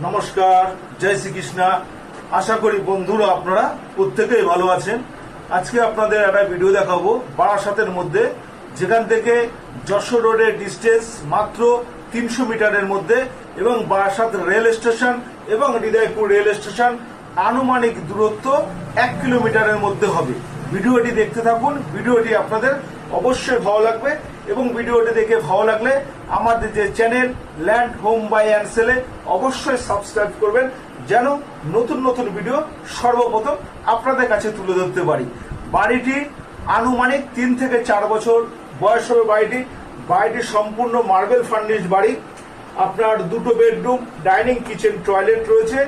নমস্কার, জয় শ্রীকৃষ্ণা। আশা করি বন্ধুরা আপনারা প্রত্যেকেই ভালো আছেন। আজকে আপনাদের একটা ভিডিও দেখাবো বারাসাতের মধ্যে, যেখান থেকে যশোর রোডের ডিস্টেন্স মাত্র তিনশো মিটারের মধ্যে এবং বারাসাত রেল স্টেশন এবং হৃদয়পুর রেল স্টেশন আনুমানিক দূরত্ব এক কিলোমিটারের মধ্যে হবে। ভিডিওটি দেখতে থাকুন, ভিডিওটি আপনাদের অবশ্যই ভালো লাগবে। এবং ভিডিওটি দেখে ভালো লাগলে আমাদের যে channel land home buy and সেলে অবশ্যই সাবস্ক্রাইব করবেন যেন নতুন নতুন ভিডিও সর্বপ্রথম আপনাদের কাছে তুলে ধরতে পারি। বাড়িটি আনুমানিক তিন থেকে চার বছর বয়স হবে বাড়িটি। বাড়িটি সম্পূর্ণ মার্বেল ফার্নিশ বাড়ি। আপনার দুটো বেডরুম, ডাইনিং, কিচেন, টয়লেট রয়েছে।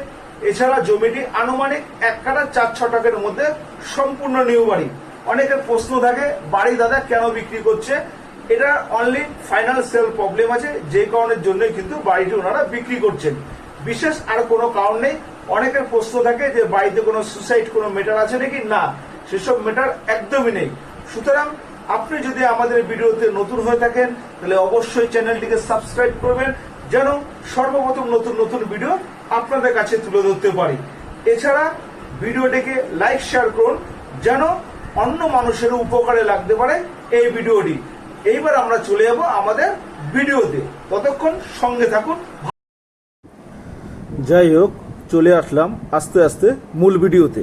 এছাড়া জমিটি আনুমানিক এক কাটা চার ছ টাকার মধ্যে সম্পূর্ণ নিউ বাড়ি। অনেকের প্রশ্ন থাকে, বাড়ি দাদা কেন বিক্রি করছে? এটা অনলি ফাইনাল সেল প্রবলেম আছে, যে কারণের জন্যই কিন্তু বাড়িটি ওনারা বিক্রি করছেন। বিশেষ আর কোনো কারণ নেই। অনেকের প্রশ্ন থাকে যে বাড়িতে কোনো সুসাইড কোনো মেটার আছে নাকি? না, সেসব মেটার একদমই নেই। সুতরাং আপনি যদি আমাদের ভিডিওতে নতুন হয়ে থাকেন, তাহলে অবশ্যই চ্যানেলটিকে সাবস্ক্রাইব করবেন, যেন সর্বপ্রথম নতুন নতুন ভিডিও আপনাদের কাছে তুলে ধরতে পারি। এছাড়া ভিডিওটিকে লাইক শেয়ার করুন, যেন অন্য মানুষের উপকারে লাগতে পারে এই ভিডিওটি। এইবার আমরা চলে যাব আমাদের ভিডিওতে। ততক্ষণ সঙ্গে থাকুন। যাই হোক, চলে আসলাম আস্তে আস্তে মূল ভিডিওতে।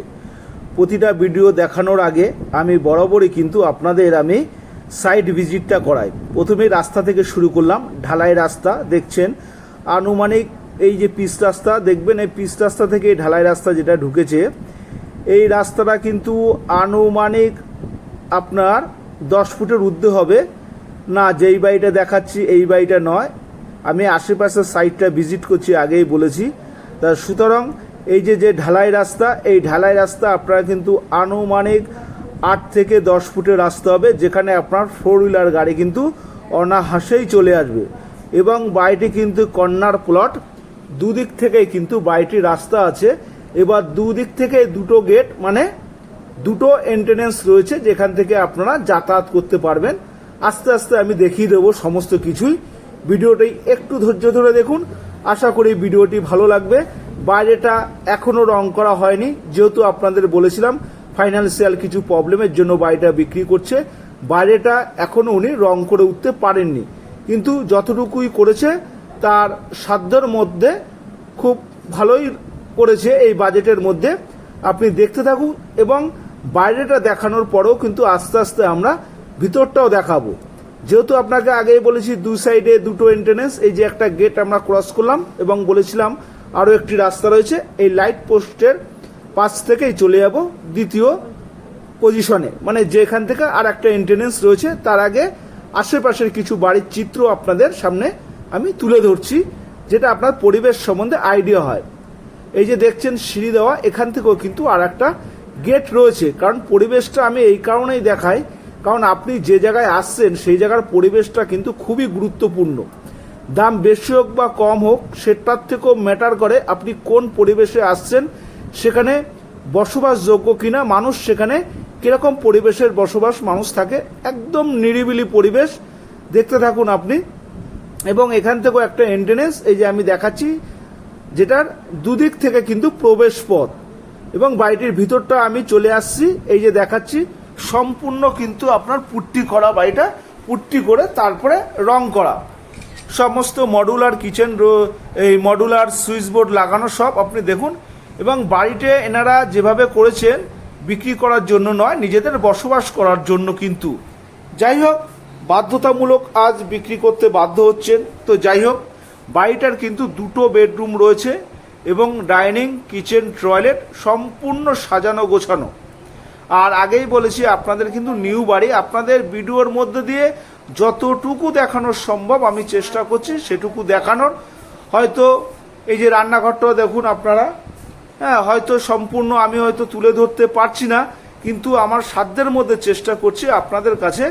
প্রতিটা ভিডিও দেখানোর আগে আমি বরাবরই কিন্তু আপনাদের আমি সাইড ভিজিটটা করাই। প্রথমে রাস্তা থেকে শুরু করলাম, ঢালাই রাস্তা, দেখছেন? আনুমানিক এই যে পিচ রাস্তা, দেখবেন এই পিচ রাস্তা থেকে ঢালাই রাস্তা যেটা ঢুকেছে, এই রাস্তাটা কিন্তু আনুমানিক আপনার দশ ফুটের ঊর্ধ্বে হবে। না, যেই বাড়িটা দেখাচ্ছি, এই বাড়িটা নয়। আমি আশেপাশের সাইডটা ভিজিট করছি, আগেই বলেছি। তা সুতরাং এই যে যে ঢালাই রাস্তা, এই ঢালাই রাস্তা আপনারা কিন্তু আনুমানিক আট থেকে দশ ফুটের রাস্তা হবে, যেখানে আপনার ফোর হুইলার গাড়ি কিন্তু অনাহাসেই চলে আসবে। এবং বাড়িটি কিন্তু কর্নার প্লট দুদিক থেকেই কিন্তু বাড়িটির রাস্তা আছে। এবার দুদিক থেকে দুটো গেট মানে দুটো এন্ট্রেন্স রয়েছে, যেখান থেকে আপনারা যাতায়াত করতে পারবেন। আস্তে আস্তে আমি দেখিয়ে দেবো সমস্ত কিছুই। ভিডিওটি একটু ধৈর্য ধরে দেখুন। আশা করি ভিডিওটি ভালো লাগবে। বাইরেটা এখনও রং করা হয়নি। যেহেতু আপনাদের বলেছিলাম ফাইন্যান্সিয়াল কিছু প্রবলেমের জন্য বাড়িটা বিক্রি করছে। বাইরেটা এখনও উনি রং করে উঠতে পারেননি। কিন্তু যতটুকুই করেছে, তার সাধ্যের মধ্যে খুব ভালোই করেছে এই বাজেটের মধ্যে। আপনি দেখতে থাকুন এবং বাইরেটা দেখানোর পরেও কিন্তু আস্তে আস্তে আমরা ভিতরটাও দেখাবো। যেহেতু আপনাকে আগেই বলেছি দু সাইডে দুটো এন্ট্রেন্স এই যে একটা গেট আমরা ক্রস করলাম এবং বলেছিলাম আরও একটি রাস্তা রয়েছে, এই লাইট পোস্টের পাশ থেকেই চলে যাব দ্বিতীয় পজিশনে মানে যেখান থেকে আর একটা এন্ট্রেন্স রয়েছে, তার আগে আশেপাশের কিছু বাড়ির চিত্র আপনাদের সামনে আমি তুলে ধরছি, যেটা আপনার পরিবেশ সম্বন্ধে আইডিয়া হয়। এই যে দেখছেন সিঁড়ি দেওয়া, এখান থেকেও কিন্তু আর একটা গেট রয়েছে, কারণ পরিবেশটা আমি এই কারণেই দেখাই কারণ আপনি যে জায়গায় আসছেন, সেই জায়গার পরিবেশটা কিন্তু খুবই গুরুত্বপূর্ণ। দাম বেশি হোক বা কম হোক, সেটার থেকেও ম্যাটার করে আপনি কোন পরিবেশে আসছেন, সেখানে বসবাসযোগ্য কিনা, মানুষ সেখানে কীরকম পরিবেশের বসবাস, মানুষ থাকে, একদম নিরিবিলি পরিবেশ, দেখতে থাকুন আপনি। এবং এখান থেকেও একটা এন্ট্রেন্স এই যে আমি দেখাচ্ছি, যেটার দুদিক থেকে কিন্তু প্রবেশ পথ। এবং বাড়িটির ভিতরটা আমি চলে আসছি, এই যে দেখাচ্ছি সম্পূর্ণ কিন্তু আপনার পুট্টি করা বাড়িটা পুট্টি করে তারপরে রং করা। সমস্ত মডুলার কিচেন এই মডুলার সুইচ বোর্ড লাগানো সব আপনি দেখুন। এবং বাড়িতে এনারা যেভাবে করেছেন, বিক্রি করার জন্য নয়, নিজেদের বসবাস করার জন্য কিন্তু। যাই হোক, বাধ্যতামূলক আজ বিক্রি করতে বাধ্য হচ্ছেন। তো যাই হোক, বাড়িটার কিন্তু দুটো বেডরুম রয়েছে এবং ডাইনিং কিচেন টয়লেট সম্পূর্ণ সাজানো গোছানো। আর আগেই বলেছি, আপনাদের কিন্তু নিউ বাড়ি, আপনাদের ভিডিওর মধ্যে দিয়ে যতটুকু দেখানোর সম্ভব আমি চেষ্টা করছি সেটুকু দেখানোর। হয়তো এই যে রান্নাঘরটাও দেখুন আপনারা হ্যাঁ হয়তো সম্পূর্ণ আমি হয়তো তুলে ধরতে পারছি না, কিন্তু আমার সাধ্যের মধ্যে চেষ্টা করছি আপনাদের কাছে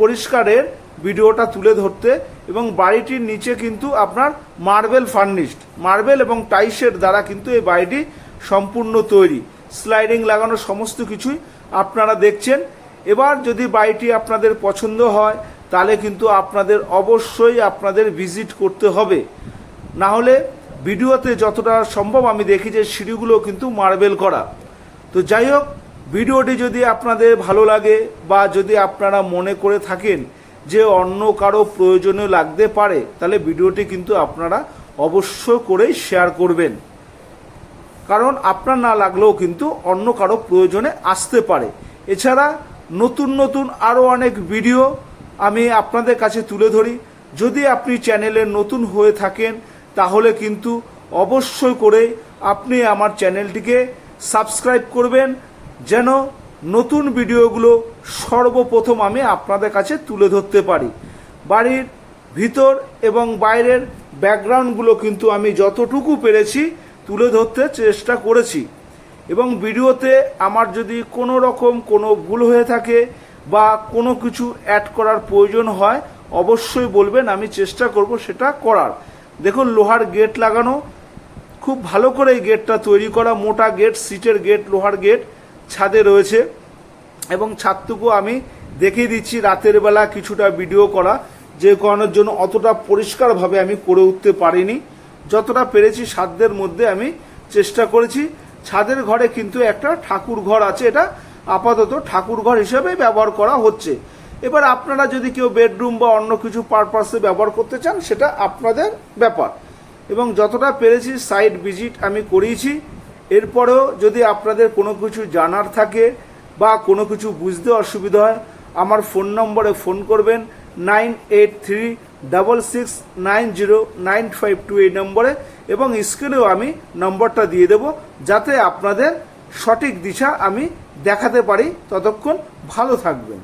পরিষ্কারের ভিডিওটা তুলে ধরতে এবং বাড়িটির নিচে কিন্তু আপনার মার্বেল ফার্নিশড, মার্বেল এবং টাইসের দ্বারা কিন্তু এই বাড়িটি সম্পূর্ণ তৈরি। স্লাইডিং লাগানো সমস্ত কিছুই আপনারা দেখছেন। এবার যদি বাড়িটি আপনাদের পছন্দ হয়, তাহলে কিন্তু আপনাদের অবশ্যই আপনাদের ভিজিট করতে হবে। না হলে ভিডিওতে যতটা সম্ভব আমি দেখি যে সিঁড়িগুলো কিন্তু মার্বেল করা। তো যাই হোক, ভিডিওটি যদি আপনাদের ভালো লাগে বা যদি আপনারা মনে করে থাকেন যে অন্য কারও প্রয়োজনে লাগতে পারে, তাহলে ভিডিওটি কিন্তু আপনারা অবশ্য করেই শেয়ার করবেন। কারণ আপনার না লাগলেও কিন্তু অন্য কারও প্রয়োজনে আসতে পারে। এছাড়া নতুন নতুন আরও অনেক ভিডিও আমি আপনাদের কাছে তুলে ধরি। যদি আপনি চ্যানেলে নতুন হয়ে থাকেন, তাহলে কিন্তু অবশ্যই করে আপনি আমার চ্যানেলটিকে সাবস্ক্রাইব করবেন, যেন নতুন ভিডিওগুলো সর্বপ্রথম আমি আপনাদের কাছে তুলে ধরতে পারি। বাড়ির ভিতর এবং বাইরের ব্যাকগ্রাউন্ডগুলো কিন্তু আমি যতটুকু পেরেছি তুলে ধরতে চেষ্টা করেছি। এবং ভিডিওতে আমার যদি কোনো রকম কোনো ভুল হয়ে থাকে বা কোনো কিছু অ্যাড করার প্রয়োজন হয়, অবশ্যই বলবেন, আমি চেষ্টা করব সেটা করার। দেখুন, লোহার গেট লাগানো, খুব ভালো করে এই গেটটা তৈরি করা। মোটা গেট সিটের গেট লোহার গেট ছাদে রয়েছে। এবং ছাদটুকু আমি দেখিয়ে দিচ্ছি, রাতের বেলা কিছুটা ভিডিও করা, যে কারণের জন্য অতটা পরিষ্কারভাবে আমি করে উঠতে পারিনি। যতটা পেরেছি সাধ্যের মধ্যে আমি চেষ্টা করেছি। ছাদের ঘরে কিন্তু একটা ঠাকুর ঘর আছে, এটা আপাতত ঠাকুর ঘর হিসেবে ব্যবহার করা হচ্ছে। এবার আপনারা যদি কেউ বেডরুম বা অন্য কিছু পারপাসে ব্যবহার করতে চান, সেটা আপনাদের ব্যাপার। এবং যতটা পেরেছি সাইট ভিজিট আমি করিয়েছি। এরপরেও যদি আপনাদের কোনো কিছু জানার থাকে বা কোনো কিছু বুঝতে অসুবিধা হয়, আমার ফোন নম্বরে ফোন করবেন। Nine eight three double six nine zero nine five two এই নম্বরে এবং স্ক্রিনেও আমি নম্বরটা দিয়ে দেব যাতে আপনাদের সঠিক দিশা আমি দেখাতে পারি। ততক্ষণ ভালো থাকবেন।